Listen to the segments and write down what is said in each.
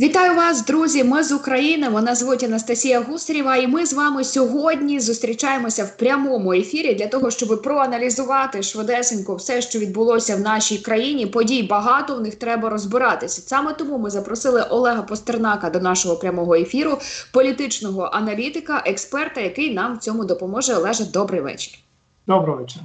Вітаю вас, друзі! Ми з України. Мене звуть Анастасія Гусарєва, і ми з вами сьогодні зустрічаємося в прямому ефірі для того, щоб проаналізувати швидесенько все, що відбулося в нашій країні. Подій багато в них треба розбиратися. Саме тому ми запросили Олега Постернака до нашого прямого ефіру, політичного аналітика, експерта, який нам в цьому допоможе. Олеже, добрий вечір. Доброго вечора.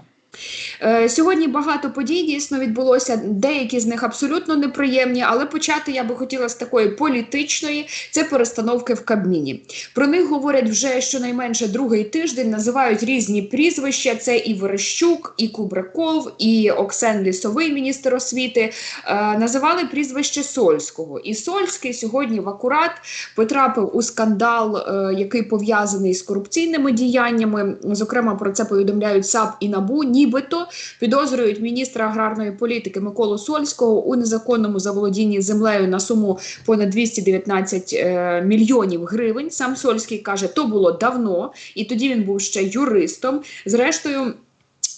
Е, Сьогодні багато подій дійсно відбулося. Деякі з них абсолютно неприємні, але почати я би хотіла з такої політичної це перестановки в Кабміні. Про них говорять вже щонайменше другий тиждень. Називають різні прізвища: це і Верещук, і Кубраков, і Оксен Лісовий, міністр освіти. Е, Називали прізвище Сольського. І Сольський сьогодні в акурат потрапив у скандал, е, який пов'язаний з корупційними діяннями. Зокрема, про це повідомляють САП і НАБУ. Нібито підозрюють міністра аграрної політики Миколу Сольського у незаконному заволодінні землею на суму понад 219 е, мільйонів гривень. Сам Сольський каже, то було давно, і тоді він був ще юристом. Зрештою.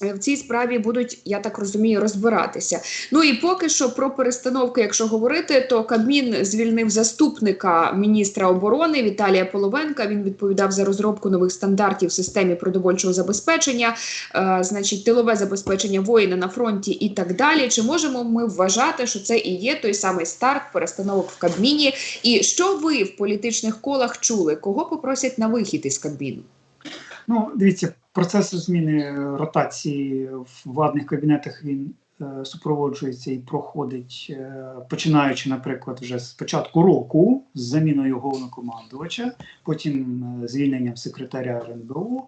Е, В цій справі будуть, я так розумію, розбиратися. Ну і поки що про перестановки, якщо говорити, то Кабмін звільнив заступника міністра оборони Віталія Половенка. Він відповідав за розробку нових стандартів в системі продовольчого забезпечення, е, значить, тилове забезпечення воїна на фронті і так далі. Чи можемо ми вважати, що це і є той самий старт перестановок в Кабміні? І що ви в політичних колах чули? Кого попросять на вихід із Кабміну? Ну, дивіться, процес зміни е, ротації в владних кабінетах він е, супроводжується і проходить, е, починаючи, наприклад, вже з початку року з заміною головнокомандувача, потім е, звільненням секретаря РНБО,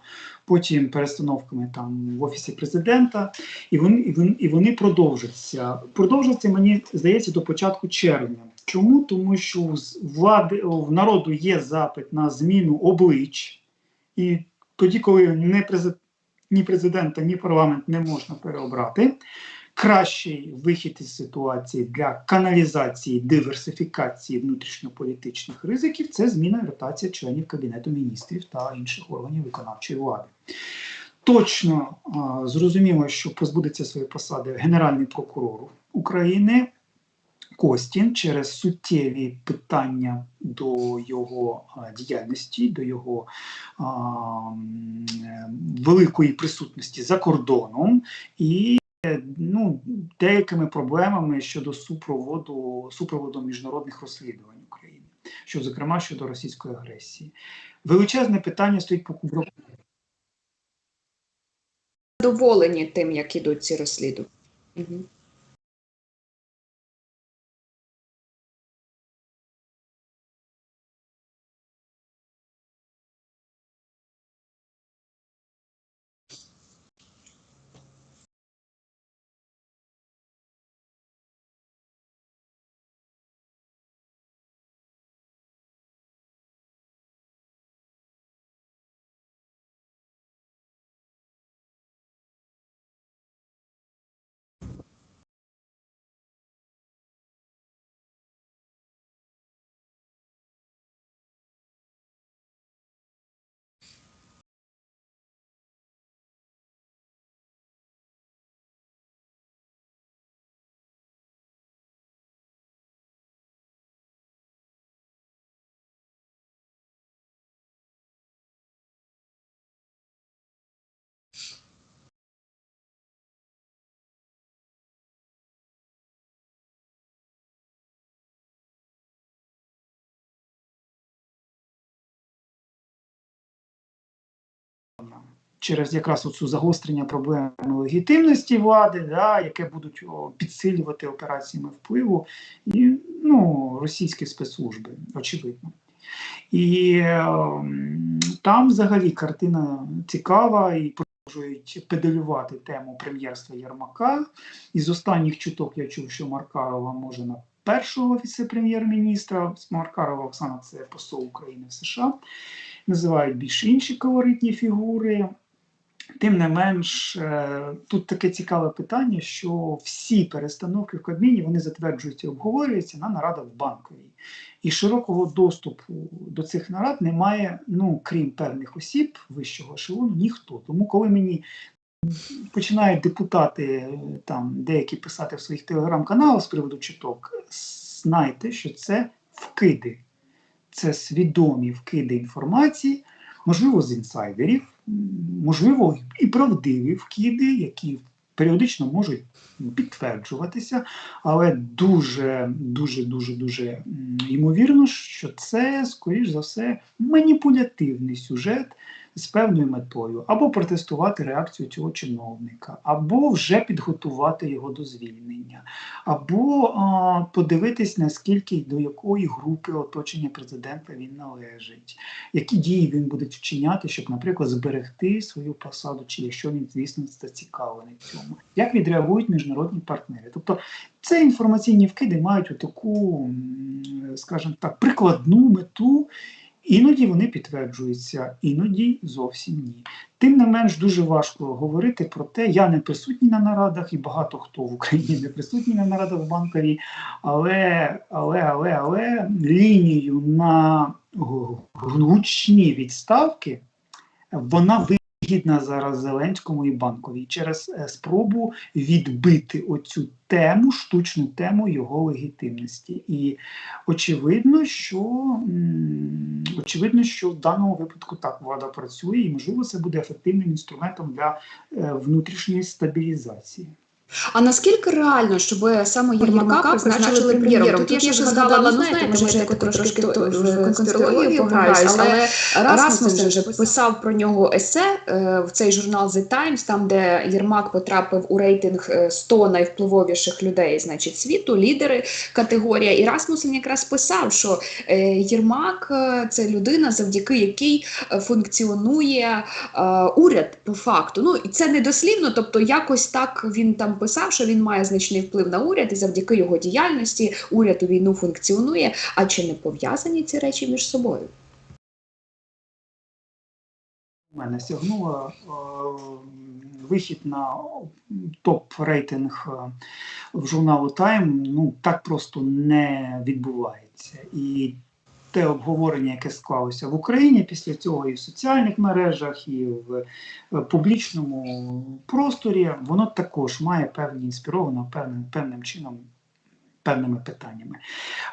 потім перестановками там в офісі президента, і вони, і вони, і вони продовжаться. Продовжаться, мені здається, до початку червня. Чому? Тому що з- влади в народу є запит на зміну облич. І тоді, коли не презид... ні президента, ні парламент не можна переобрати, кращий вихід із ситуації для каналізації, диверсифікації внутрішньополітичних ризиків це зміна ротація членів Кабінету міністрів та інших органів виконавчої влади. Точно а, зрозуміло, що позбудеться своєї посади Генеральний прокурор України. Костін через суттєві питання до його діяльності, до його а, великої присутності за кордоном і ну, деякими проблемами щодо супроводу, супроводу міжнародних розслідувань України, що, зокрема щодо російської агресії. Величезне питання стоїть по Кубраку. Задоволені тим, як ідуть ці розслідування? Угу. Через якраз оцю загострення проблеми легітимності влади, да, яке будуть о, підсилювати операціями впливу і ну, російські спецслужби, очевидно. І ем, там взагалі картина цікава і продовжують педалювати тему прем'єрства Єрмака. Із останніх чуток я чув, що Маркарова може на першого віце-прем'єр-міністра. Маркарова Оксана це посол України в США. Називають більш інші колоритні фігури. Тим не менш, е, тут таке цікаве питання, що всі перестановки в Кабміні вони затверджуються і обговорюються на нарадах в банковій. І широкого доступу до цих нарад немає, ну крім певних осіб вищого ешелону, ніхто. Тому, коли мені починають депутати е, там деякі писати в своїх телеграм-каналах з приводу чуток, знайте, що це вкиди. Це свідомі вкиди інформації, можливо, з інсайдерів, можливо, і правдиві вкиди, які періодично можуть підтверджуватися, але дуже, дуже, дуже, дуже ймовірно, що це, скоріш за все, маніпулятивний сюжет з певною метою, або протестувати реакцію цього чиновника, або вже підготувати його до звільнення, або а, подивитись, наскільки до якої групи оточення президента він належить, які дії він буде вчиняти, щоб, наприклад, зберегти свою посаду, чи якщо він, звісно, зацікавлений цьому, як відреагують міжнародні партнери. Тобто це інформаційні вкиди мають отаку, м, скажімо так, прикладну мету. Іноді вони підтверджуються, іноді зовсім ні. Тим не менш дуже важко говорити про те, я не присутній на нарадах, і багато хто в Україні не присутній на нарадах в банкарі, але, але, але, але лінію на гу- гучні відставки вона вигідна зараз Зеленському і банковій через е, спробу відбити оцю тему, штучну тему його легітимності. І очевидно, що очевидно, що в даному випадку так влада працює, і можливо це буде ефективним інструментом для е, внутрішньої стабілізації. А наскільки реально, щоб саме Єрмака призначили прем'єром? Тут я ще згадала, ну знаєте, може я таку трошки конспірологію пограюсь, але Расмусен вже писав про нього есе е, в цей журнал The Times, там де Єрмак потрапив у рейтинг е, 100 найвпливовіших людей, значить світу, лідери категорія. І Расмусен якраз писав, що е, Єрмак е, це людина, завдяки якій е, функціонує е, уряд по факту. Ну і це не дослівно, тобто якось так він там писав, що він має значний вплив на уряд, і завдяки його діяльності уряд у війну функціонує. А чи не пов'язані ці речі між собою? У мене сягнула е, вихід на топ-рейтинг е, в журналу Time, ну так просто не відбувається. І те обговорення, яке склалося в Україні після цього і в соціальних мережах, і в е, публічному просторі, воно також має певні інспіровано певним, певним чином. Певними питаннями.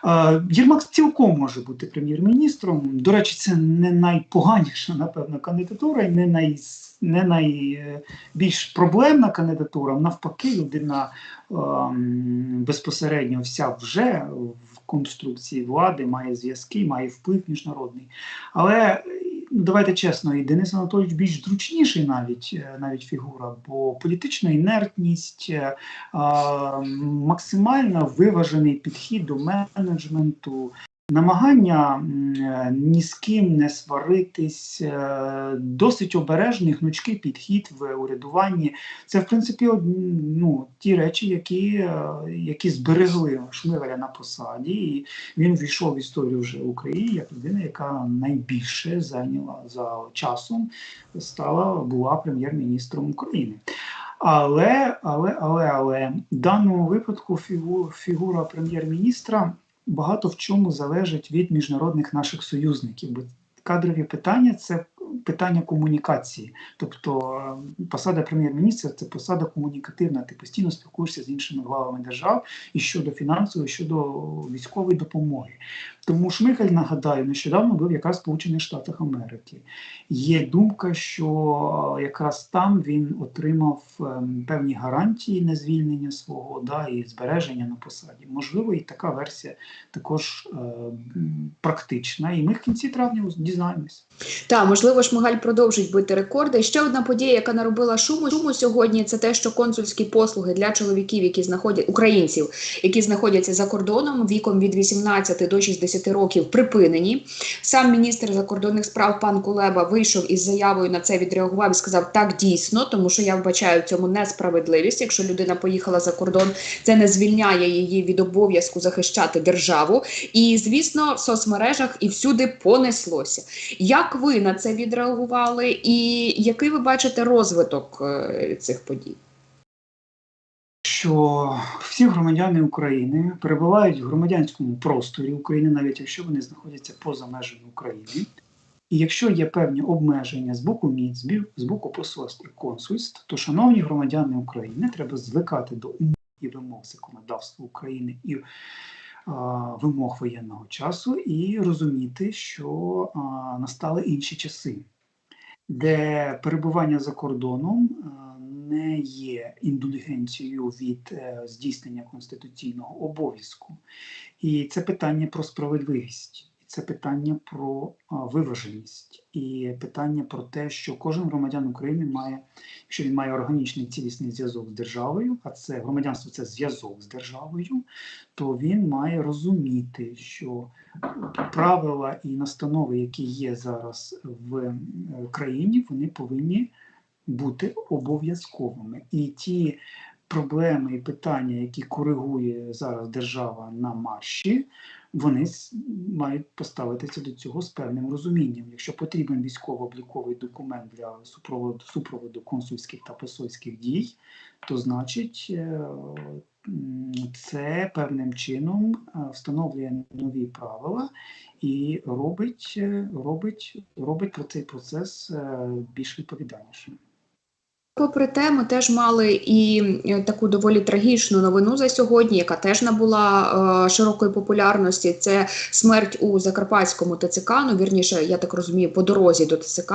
Е, Єрмак цілком може бути прем'єр-міністром. До речі, це не найпоганіша, напевно, кандидатура, і не, най, не найбільш проблемна кандидатура. Навпаки, людина ем, безпосередньо вся вже в конструкції влади, має зв'язки, має вплив міжнародний. Але ну, давайте чесно, і Денис Анатолійович більш зручніший навіть, е, навіть фігура, бо політична інертність, е, максимально виважений підхід до менеджменту, намагання е, ні з ким не сваритись, е, досить обережний, гнучкий підхід в урядуванні. Це, в принципі, ну, ті речі, які, е, які зберегли Шмигаля на посаді, і він війшов в історію вже України як людина, яка найбільше зайняла за часом, стала була прем'єр-міністром України. Але, але, але, але в даному випадку фігу, фігура прем'єр-міністра багато в чому залежить від міжнародних наших союзників. Бо кадрові питання це питання комунікації. Тобто е, посада прем'єр-міністра це посада комунікативна. Ти постійно спілкуєшся з іншими главами держав і щодо фінансової, і щодо військової допомоги. Тому Шмигаль, нагадаю, нещодавно був якраз в Сполучених Штатах Америки. Є думка, що е, якраз там він отримав ем, певні гарантії на звільнення свого да, і збереження на посаді. Можливо, і така версія також е, практична. І ми в кінці травня дізнаємось. Так, можливо, Шмигаль продовжить бити рекорди. Ще одна подія, яка наробила шуму шуму сьогодні, це те, що консульські послуги для чоловіків, які знаходять українців, які знаходяться за кордоном віком від 18 до 60 років, припинені. Сам міністр закордонних справ пан Кулеба вийшов із заявою на це, відреагував і сказав так дійсно, тому що я вбачаю в цьому несправедливість. Якщо людина поїхала за кордон, це не звільняє її від обов'язку захищати державу. І звісно, в соцмережах і всюди понеслося. Як ви на це відреагували, і який ви бачите розвиток е, цих подій? що всі громадяни України перебувають в громадянському просторі України, навіть якщо вони знаходяться поза межами України. І якщо є певні обмеження з боку МІД, з боку посольств і консульств, то, шановні громадяни України, треба звикати до умов і вимог законодавства України і вимог воєнного часу і розуміти, що настали інші часи, де перебування за кордоном не є індульгенцією від е, здійснення конституційного обов'язку. І це питання про справедливість, це питання про виваженість, і питання про те, що кожен громадян України має, якщо він має органічний цілісний зв'язок з державою, а це громадянство це зв'язок з державою, то він має розуміти, що правила і настанови, які є зараз в е, країні, вони повинні бути обов'язковими. І ті проблеми і питання, які коригує зараз держава на марші, вони мають поставитися до цього з певним розумінням. Якщо потрібен військово-обліковий документ для супроводу, супроводу консульських та посольських дій, то значить е, це певним чином е, встановлює нові правила і робить, е, робить, робить цей процес більш відповідальнішим. Попри те, ми теж мали і е, таку доволі трагічну новину за сьогодні, яка теж набула е, широкої популярності. Це смерть у Закарпатському ТЦК. Ну вірніше, я так розумію, по дорозі до ТЦК.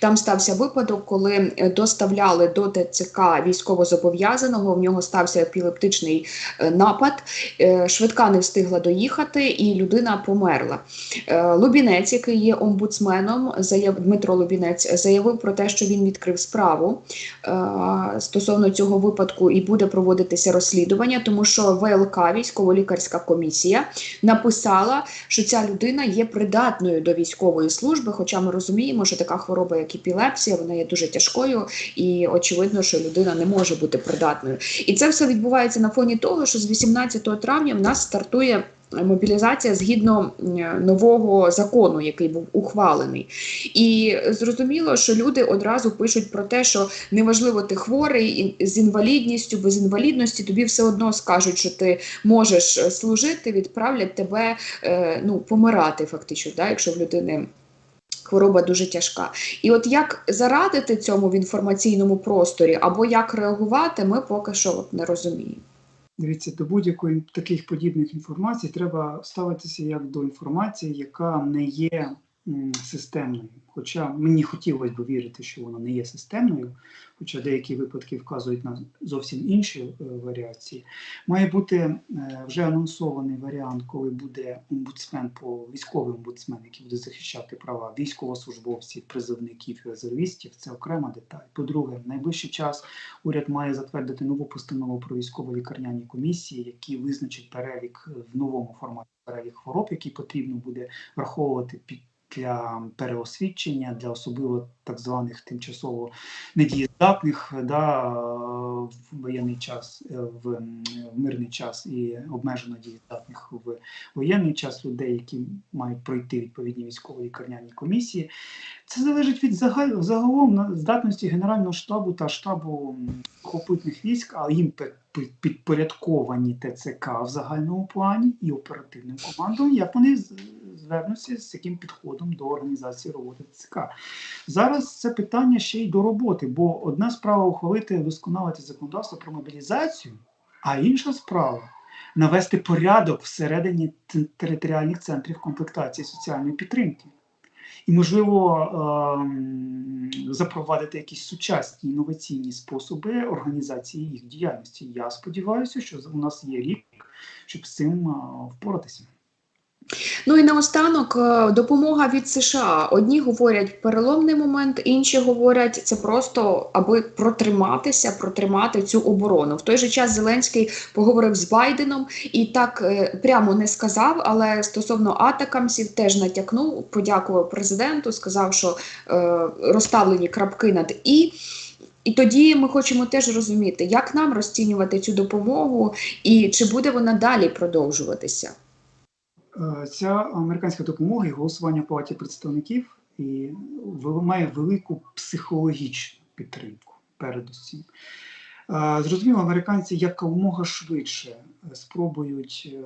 Там стався випадок, коли е, доставляли до ТЦК військовозобов'язаного. В нього стався епілептичний е, напад. Е, швидка не встигла доїхати, і людина померла. Е, Лубінець, який є омбудсменом, заяв Дмитро Лубінець, заявив про те, що він відкрив справу стосовно цього випадку і буде проводитися розслідування, тому що ВЛК, військово-лікарська комісія, написала, що ця людина є придатною до військової служби. Хоча ми розуміємо, що така хвороба, як епілепсія, вона є дуже тяжкою, і очевидно, що людина не може бути придатною. І це все відбувається на фоні того, що з 18 травня в нас стартує. Мобілізація згідно нового закону, який був ухвалений, і зрозуміло, що люди одразу пишуть про те, що неважливо, ти хворий з інвалідністю, без інвалідності, тобі все одно скажуть, що ти можеш е, служити, відправлять тебе е, ну, помирати, фактично, да, якщо в людини. Хвороба дуже тяжка. І от як зарадити цьому в інформаційному просторі, або як реагувати, ми поки що не розуміємо. Дивіться, до будь-якої таких подібних інформацій треба ставитися як до інформації, яка не є системною. Хоча мені хотілося б вірити, що вона не є системною, хоча деякі випадки вказують на зовсім інші е, варіації. Має бути е, вже анонсований варіант, коли буде омбудсмен по військовий омбудсмен, який буде захищати права військовослужбовців, призовників і резервістів. Це окрема деталь. По-друге, в найближчий час уряд має затвердити нову постанову про військово-лікарняні комісії, які визначать перелік е, в новому форматі перелік хвороб, які потрібно буде враховувати під для переосвідчення, для особливо так званих тимчасово недієздатних да, в воєнний час, е, в, в мирний час і обмежено дієздатних в воєнний час людей, які мають пройти відповідні військово-лікарняні комісії. Це залежить від загалом здатності Генерального штабу та штабу м, сухопутних військ, а їм підпорядковані ТЦК в загальному плані і оперативним командам, як вони звернуться з яким підходом до організації роботи ТЦК. Зараз це питання ще й до роботи, бо одна справа ухвалити вдосконалити законодавство про мобілізацію, а інша справа навести порядок всередині територіальних центрів комплектації соціальної підтримки. І, можливо, ем, запровадити якісь сучасні інноваційні способи організації їх діяльності. Я сподіваюся, що у нас є рік, щоб з цим впоратися. Ну і наостанок е, допомога від США. Одні говорять переломний момент, інші говорять це просто аби протриматися, протримати цю оборону. В той же час Зеленський поговорив з Байденом і так е, прямо не сказав, але стосовно атакамсів теж натякнув, подякував президенту, сказав, що е, розставлені крапки над і. І тоді ми хочемо теж розуміти, як нам розцінювати цю допомогу і чи буде вона далі продовжуватися. Е, Ця американська допомога і голосування палаті представників і має велику психологічну підтримку, передусім. Е, Зрозуміло, американці якомога швидше е, спробують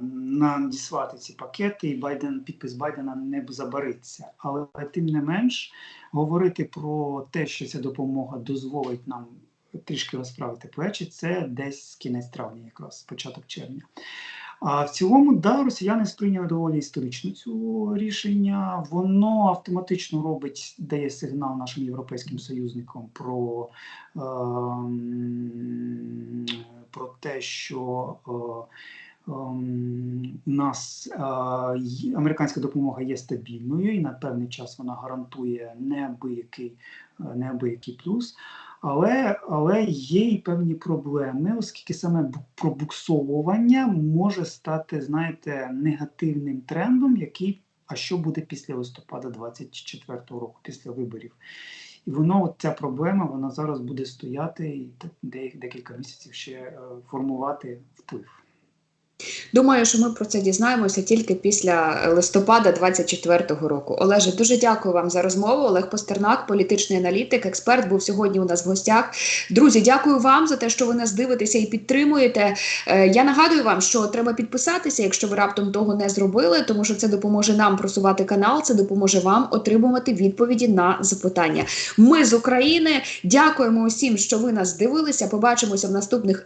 надіслати ці пакети, і Байден, підпис Байдена не забариться. Але тим не менш говорити про те, що ця допомога дозволить нам трішки розправити плечі, це десь кінець травня, якраз початок червня. А в цілому, да, росіяни сприйняли доволі історично цю рішення. Воно автоматично робить, дає сигнал нашим європейським союзникам про, ем, про те, що е, ем, у нас е, американська допомога є стабільною і на певний час вона гарантує неабиякий, е, неабиякий плюс. Але, але є і певні проблеми, оскільки саме пробуксовування може стати, знаєте, негативним трендом, який, а що буде після листопада 24-го року, після виборів. І воно, от ця проблема, вона зараз буде стояти і декілька місяців ще е, формувати вплив. Думаю, що ми про це дізнаємося тільки після листопада 24-го року. Олеже, дуже дякую вам за розмову. Олег Постернак, політичний аналітик, експерт, був сьогодні у нас в гостях. Друзі, дякую вам за те, що ви нас дивитеся і підтримуєте. Е, Я нагадую вам, що треба підписатися, якщо ви раптом того не зробили, тому що це допоможе нам просувати канал, це допоможе вам отримувати відповіді на запитання. Ми з України дякуємо усім, що ви нас дивилися. Побачимося в наступних